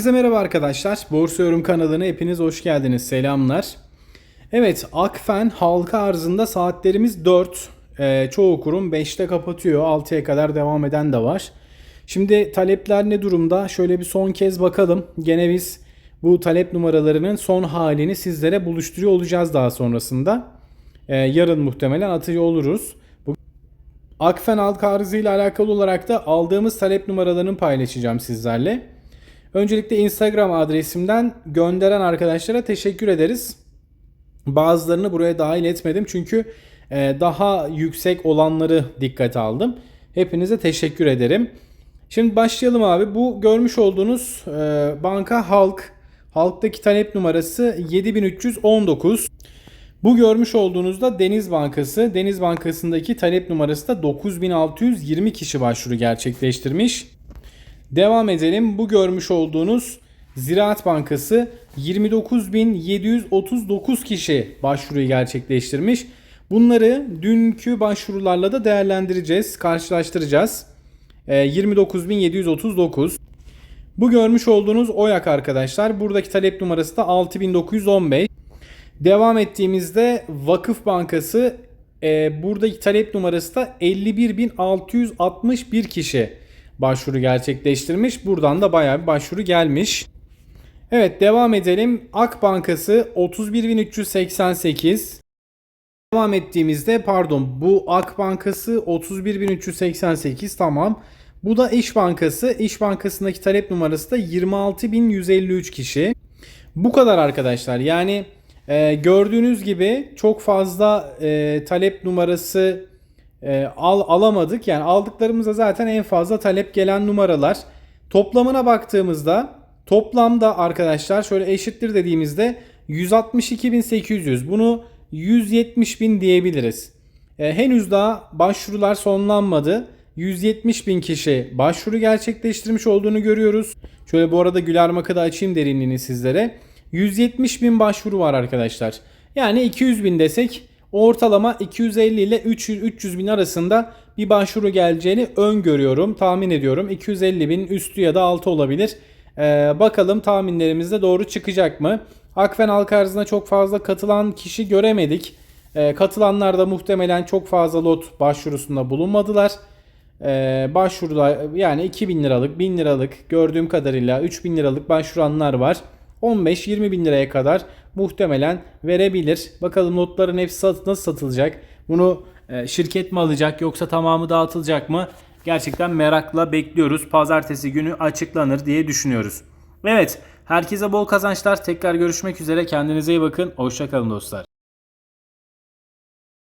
Herkese merhaba arkadaşlar. Borsa Yorum kanalına hepiniz hoş geldiniz. Selamlar. Evet, Akfen halka arzında saatlerimiz 4. Ee, çoğu kurum 5'te kapatıyor. 6'ya kadar devam eden de var. Şimdi talepler ne durumda? Şöyle bir son kez bakalım. Gene biz bu talep numaralarının son halini sizlere buluşturuyor olacağız daha sonrasında. Ee, yarın muhtemelen atıyor oluruz. Bu Akfen halka arzı ile alakalı olarak da aldığımız talep numaralarını paylaşacağım sizlerle. Öncelikle Instagram adresimden gönderen arkadaşlara teşekkür ederiz. Bazılarını buraya dahil etmedim çünkü e, daha yüksek olanları dikkate aldım. Hepinize teşekkür ederim. Şimdi başlayalım abi. Bu görmüş olduğunuz e, banka Halk. Halk'taki talep numarası 7319. Bu görmüş olduğunuzda Deniz Bankası. Deniz Bankası'ndaki talep numarası da 9620 kişi başvuru gerçekleştirmiş. Devam edelim. Bu görmüş olduğunuz Ziraat Bankası 29.739 kişi başvuruyu gerçekleştirmiş. Bunları dünkü başvurularla da değerlendireceğiz, karşılaştıracağız. Ee, 29.739. Bu görmüş olduğunuz OYAK arkadaşlar. Buradaki talep numarası da 6915. Devam ettiğimizde Vakıf Bankası e, buradaki talep numarası da 51.661 kişi başvuru gerçekleştirmiş. Buradan da bayağı bir başvuru gelmiş. Evet devam edelim. Ak Bankası 31.388. Devam ettiğimizde pardon bu Ak Bankası 31.388 tamam. Bu da İş Bankası. İş Bankası'ndaki talep numarası da 26.153 kişi. Bu kadar arkadaşlar. Yani e, gördüğünüz gibi çok fazla e, talep numarası e, al, alamadık. Yani aldıklarımızda zaten en fazla talep gelen numaralar. Toplamına baktığımızda toplamda arkadaşlar şöyle eşittir dediğimizde 162.800 bunu 170.000 diyebiliriz. E, henüz daha başvurular sonlanmadı. 170 bin kişi başvuru gerçekleştirmiş olduğunu görüyoruz. Şöyle bu arada Güler da açayım derinliğini sizlere. 170 bin başvuru var arkadaşlar. Yani 200 bin desek ortalama 250 ile 300, 300 bin arasında bir başvuru geleceğini öngörüyorum. Tahmin ediyorum. 250 bin üstü ya da altı olabilir. Ee, bakalım tahminlerimizde doğru çıkacak mı? Akfen halka arzına çok fazla katılan kişi göremedik. Ee, katılanlar da muhtemelen çok fazla lot başvurusunda bulunmadılar. Ee, başvurular yani 2000 liralık, 1000 liralık gördüğüm kadarıyla 3000 liralık başvuranlar var. 15-20 bin liraya kadar muhtemelen verebilir. Bakalım notların hepsi nasıl satılacak? Bunu e, şirket mi alacak yoksa tamamı dağıtılacak mı? Gerçekten merakla bekliyoruz. Pazartesi günü açıklanır diye düşünüyoruz. Evet, herkese bol kazançlar. Tekrar görüşmek üzere. Kendinize iyi bakın. Hoşçakalın dostlar.